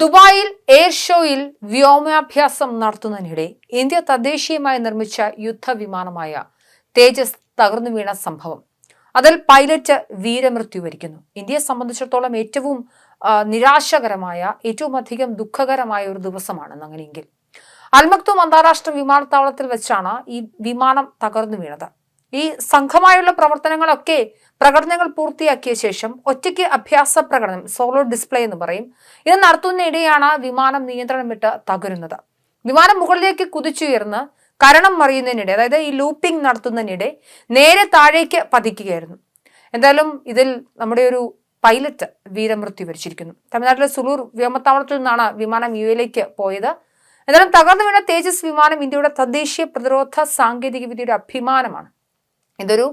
ദുബായിൽ എയർ ഷോയിൽ വ്യോമാഭ്യാസം നടത്തുന്നതിനിടെ ഇന്ത്യ തദ്ദേശീയമായി നിർമ്മിച്ച യുദ്ധവിമാനമായ തേജസ് തകർന്നു വീണ സംഭവം. അതിൽ പൈലറ്റ് വീരമൃത്യു വരിക്കുന്നു. ഇന്ത്യയെ സംബന്ധിച്ചിടത്തോളം ഏറ്റവും നിരാശകരമായ ഏറ്റവും അധികം ദുഃഖകരമായ ഒരു ദിവസമാണ് അങ്ങനെയെങ്കിൽ. അൽമക്തും അന്താരാഷ്ട്ര വിമാനത്താവളത്തിൽ വെച്ചാണ് ഈ വിമാനം തകർന്നു വീണത്. ഈ സംഘമായുള്ള പ്രവർത്തനങ്ങളൊക്കെ പ്രകടനങ്ങൾ പൂർത്തിയാക്കിയ ശേഷം ഒറ്റയ്ക്ക് അഭ്യാസ പ്രകടനം സോളോ ഡിസ്പ്ലേ എന്ന് പറയും. ഇത് നടത്തുന്നതിനിടെയാണ് വിമാനം നിയന്ത്രണം വിട്ട് തകരുന്നത്. വിമാനം മുകളിലേക്ക് കുതിച്ചുയർന്ന് കരണം മറിയുന്നതിനിടെ അതായത് ഈ ലൂപ്പിംഗ് നടത്തുന്നതിനിടെ നേരെ താഴേക്ക് പതിക്കുകയായിരുന്നു. എന്തായാലും ഇതിൽ നമ്മുടെ ഒരു പൈലറ്റ് വീരമൃത്യു വരിച്ചിരിക്കുന്നു. തമിഴ്നാട്ടിലെ സുലൂർ വ്യോമത്താവളത്തിൽ നിന്നാണ് വിമാനം യു എയിലേക്ക് പോയത്. എന്നാലും തകർന്നു വീണ തേജസ് വിമാനം ഇന്ത്യയുടെ തദ്ദേശീയ പ്രതിരോധ സാങ്കേതിക വിദ്യയുടെ അഭിമാനമാണ്. ഇതൊരു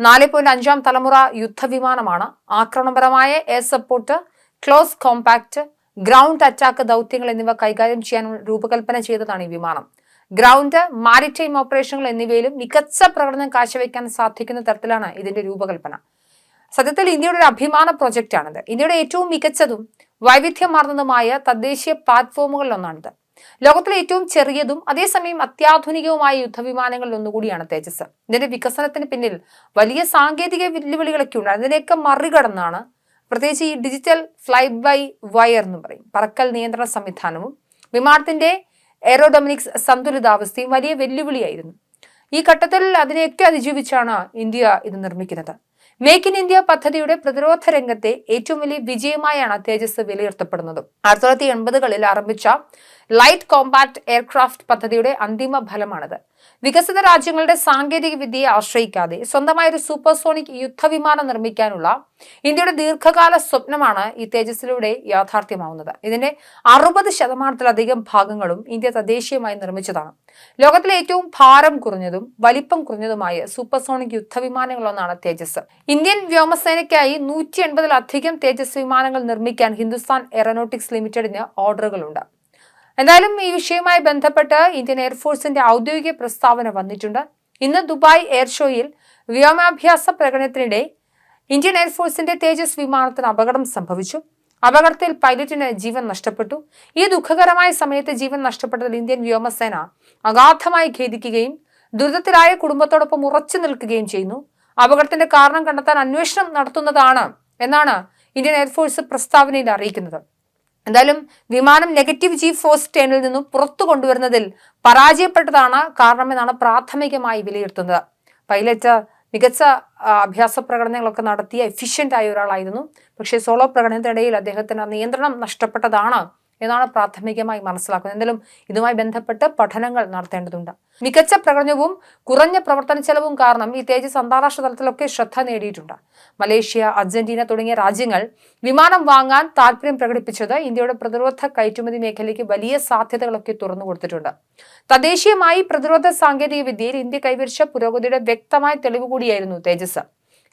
നാല് പോയിന്റ് അഞ്ചാം തലമുറ യുദ്ധവിമാനമാണ്. ആക്രമണപരമായ air support close compact ground attack ദൗത്യങ്ങൾ എന്നിവ കൈകാര്യം ചെയ്യാൻ രൂപകൽപ്പന ചെയ്തതാണ് ഈ വിമാനം. ഗ്രൗണ്ട് മാരിടൈം ഓപ്പറേഷനുകൾ എന്നിവയിലും മികച്ച പ്രകടനം കാഴ്ചവെക്കാൻ സാധിക്കുന്ന തരത്തിലാണ് ഇതിന്റെ രൂപകൽപ്പന. സത്യത്തിൽ ഇന്ത്യയുടെ ഒരു അഭിമാന പ്രൊജക്റ്റാണിത്. ഇന്ത്യയുടെ ഏറ്റവും മികച്ചതും വൈവിധ്യമാർന്നതുമായ തദ്ദേശീയ പ്ലാറ്റ്ഫോമുകളിൽ ഒന്നാണിത് ലോകത്തിലെ ഏറ്റവും ചെറിയതും അതേസമയം അത്യാധുനികവുമായ യുദ്ധവിമാനങ്ങളിൽ ഒന്നുകൂടിയാണ് തേജസ്. ഇതിന്റെ വികസനത്തിന് പിന്നിൽ വലിയ സാങ്കേതിക വെല്ലുവിളികളൊക്കെ ഉണ്ട്. അതിനെയൊക്കെ മറികടന്നാണ് പ്രത്യേകിച്ച് ഈ ഡിജിറ്റൽ ഫ്ലൈ ബൈ വയർ എന്ന് പറയും. പറക്കൽ നിയന്ത്രണ സംവിധാനവും വിമാനത്തിന്റെ എയറോഡൊമിനിക്സ് സന്തുലിതാവസ്ഥയും വലിയ വെല്ലുവിളിയായിരുന്നു. ഈ ഘട്ടത്തിൽ അതിനെയൊക്കെ അതിജീവിച്ചാണ് ഇന്ത്യ ഇത് നിർമ്മിക്കുന്നത്. മേക്ക് ഇൻ ഇന്ത്യ പദ്ധതിയുടെ പ്രതിരോധ രംഗത്തെ ഏറ്റവും വലിയ വിജയമായാണ് തേജസ് വിലയിരുത്തപ്പെടുന്നത്. ആയിരത്തി തൊള്ളായിരത്തി എൺപതുകളിൽ ആരംഭിച്ച ലൈറ്റ് കോമ്പാക്ട് എയർക്രാഫ്റ്റ് പദ്ധതിയുടെ അന്തിമ ഫലമാണിത്. വികസിത രാജ്യങ്ങളുടെ സാങ്കേതിക വിദ്യയെ ആശ്രയിക്കാതെ സ്വന്തമായ ഒരു സൂപ്പർസോണിക് യുദ്ധവിമാനം നിർമ്മിക്കാനുള്ള ഇന്ത്യയുടെ ദീർഘകാല സ്വപ്നമാണ് ഈ തേജസ്സിലൂടെ യാഥാർത്ഥ്യമാവുന്നത്. ഇതിന്റെ അറുപത് ശതമാനത്തിലധികം ഭാഗങ്ങളും ഇന്ത്യ തദ്ദേശീയമായി നിർമ്മിച്ചതാണ്. ലോകത്തിലെ ഏറ്റവും ഭാരം കുറഞ്ഞതും വലിപ്പം കുറഞ്ഞതുമായ സൂപ്പർസോണിക് യുദ്ധവിമാനങ്ങളൊന്നാണ് തേജസ്. ഇന്ത്യൻ വ്യോമസേനയ്ക്കായി നൂറ്റി എൺപതിലധികം തേജസ് വിമാനങ്ങൾ നിർമ്മിക്കാൻ ഹിന്ദുസ്ഥാൻ എയറോനോട്ടിക്സ് ലിമിറ്റഡിന് ഓർഡറുകളുണ്ട്. എന്തായാലും ഈ വിഷയവുമായി ബന്ധപ്പെട്ട് ഇന്ത്യൻ എയർഫോഴ്സിന്റെ ഔദ്യോഗിക പ്രസ്താവന വന്നിട്ടുണ്ട്. ഇന്ന് ദുബായ് എയർ ഷോയിൽ വ്യോമാഭ്യാസ പ്രകടനത്തിനിടെ ഇന്ത്യൻ എയർഫോഴ്സിന്റെ തേജസ് വിമാനത്തിന് അപകടം സംഭവിച്ചു. അപകടത്തിൽ പൈലറ്റിന് ജീവൻ നഷ്ടപ്പെട്ടു. ഈ ദുഃഖകരമായ സമയത്ത് ജീവൻ നഷ്ടപ്പെട്ടതിൽ ഇന്ത്യൻ വ്യോമസേന അഗാധമായി ഖേദിക്കുകയും ദുരിതത്തിലായ കുടുംബത്തോടൊപ്പം ഉറച്ചു നിൽക്കുകയും ചെയ്യുന്നു. അപകടത്തിന്റെ കാരണം കണ്ടെത്താൻ അന്വേഷണം നടത്തുന്നതാണ് എന്നാണ് ഇന്ത്യൻ എയർഫോഴ്സ് പ്രസ്താവനയിൽ അറിയിക്കുന്നത്. എന്തായാലും വിമാനം നെഗറ്റീവ് ജി ഫോഴ്സ് ടേണിൽ നിന്നും പുറത്തു കൊണ്ടുവരുന്നതിൽ പരാജയപ്പെട്ടതാണ് കാരണമെന്നാണ് പ്രാഥമികമായി വിലയിരുത്തുന്നത്. പൈലറ്റ് മികച്ച അഭ്യാസ പ്രകടനങ്ങളൊക്കെ നടത്തിയ എഫിഷ്യന്റ് ആയ ഒരാളായിരുന്നു. പക്ഷേ സോളോ പ്രകടനത്തിനിടയിൽ അദ്ദേഹത്തിന് നിയന്ത്രണം നഷ്ടപ്പെട്ടതാണ്. എന്നാണ് പ്രാഥമികമായി മനസ്സിലാക്കുന്നത്? എന്തായാലും ഇതുമായി ബന്ധപ്പെട്ട് പഠനങ്ങൾ നടത്തേണ്ടതുണ്ട്. മികച്ച പ്രകടനവും കുറഞ്ഞ പ്രവർത്തന ചെലവും കാരണം ഈ തേജസ് അന്താരാഷ്ട്ര തലത്തിലൊക്കെ ശ്രദ്ധ നേടിയിട്ടുണ്ട്. മലേഷ്യ അർജന്റീന തുടങ്ങിയ രാജ്യങ്ങൾ വിമാനം വാങ്ങാൻ താല്പര്യം പ്രകടിപ്പിച്ചത് ഇന്ത്യയുടെ പ്രതിരോധ കയറ്റുമതി മേഖലയ്ക്ക് വലിയ സാധ്യതകളൊക്കെ തുറന്നു കൊടുത്തിട്ടുണ്ട്. തദ്ദേശീയമായി പ്രതിരോധ സാങ്കേതിക വിദ്യയിൽ ഇന്ത്യ കൈവരിച്ച പുരോഗതിയുടെ വ്യക്തമായ തെളിവ് കൂടിയായിരുന്നു തേജസ്.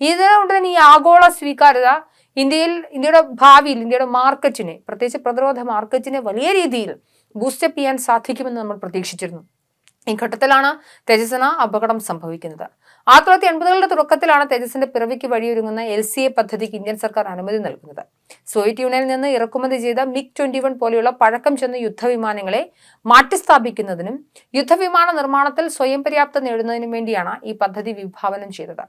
ഇതിനുകൊണ്ട് തന്നെ ഈ ആഗോള സ്വീകാര്യത ഇന്ത്യയിൽ ഇന്ത്യയുടെ ഭാവിയിൽ ഇന്ത്യയുടെ മാർക്കറ്റിനെ പ്രത്യേകിച്ച് പ്രതിരോധ മാർക്കറ്റിനെ വലിയ രീതിയിൽ ബൂസ്റ്റപ്പ് ചെയ്യാൻ സാധിക്കുമെന്ന് നമ്മൾ പ്രതീക്ഷിച്ചിരുന്നു. ഈ ഘട്ടത്തിലാണ് തേജസ്സിന് അപകടം സംഭവിക്കുന്നത്. ആയിരത്തി തൊള്ളായിരത്തി എൺപതുകളുടെ തുടക്കത്തിലാണ് തേജസിന്റെ പിറവിക്ക് വഴിയൊരുങ്ങുന്ന എൽ സി എ പദ്ധതിക്ക് ഇന്ത്യൻ സർക്കാർ അനുമതി നൽകുന്നത്. സോവിയറ്റ് യൂണിയനിൽ നിന്ന് ഇറക്കുമതി ചെയ്ത മിഗ് ട്വന്റി വൺ പോലെയുള്ള പഴക്കം ചെന്ന യുദ്ധവിമാനങ്ങളെ മാറ്റിസ്ഥാപിക്കുന്നതിനും യുദ്ധവിമാന നിർമ്മാണത്തിൽ സ്വയം പര്യാപ്തത നേടുന്നതിനും വേണ്ടിയാണ് ഈ പദ്ധതി വിഭാവനം ചെയ്തത്.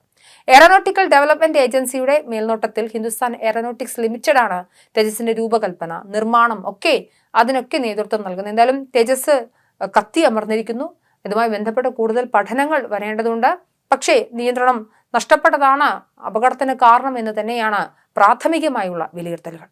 എയറോനോട്ടിക്കൽ ഡെവലപ്മെന്റ് ഏജൻസിയുടെ മേൽനോട്ടത്തിൽ ഹിന്ദുസ്ഥാൻ എയറോനോട്ടിക്സ് ലിമിറ്റഡ് ആണ് തേജസിന്റെ രൂപകൽപ്പന നിർമ്മാണം ഒക്കെ അതിനൊക്കെ നേതൃത്വം നൽകുന്നത്. എന്തായാലും തേജസ് കത്തി അമർന്നിരിക്കുന്നു. ഇതുമായി ബന്ധപ്പെട്ട് കൂടുതൽ പഠനങ്ങൾ വരേണ്ടതുണ്ട്. പക്ഷേ നിയന്ത്രണം നഷ്ടപ്പെട്ടതാണ് അപകടത്തിന് കാരണം എന്ന് തന്നെയാണ് പ്രാഥമികമായുള്ള വിലയിരുത്തലുകൾ.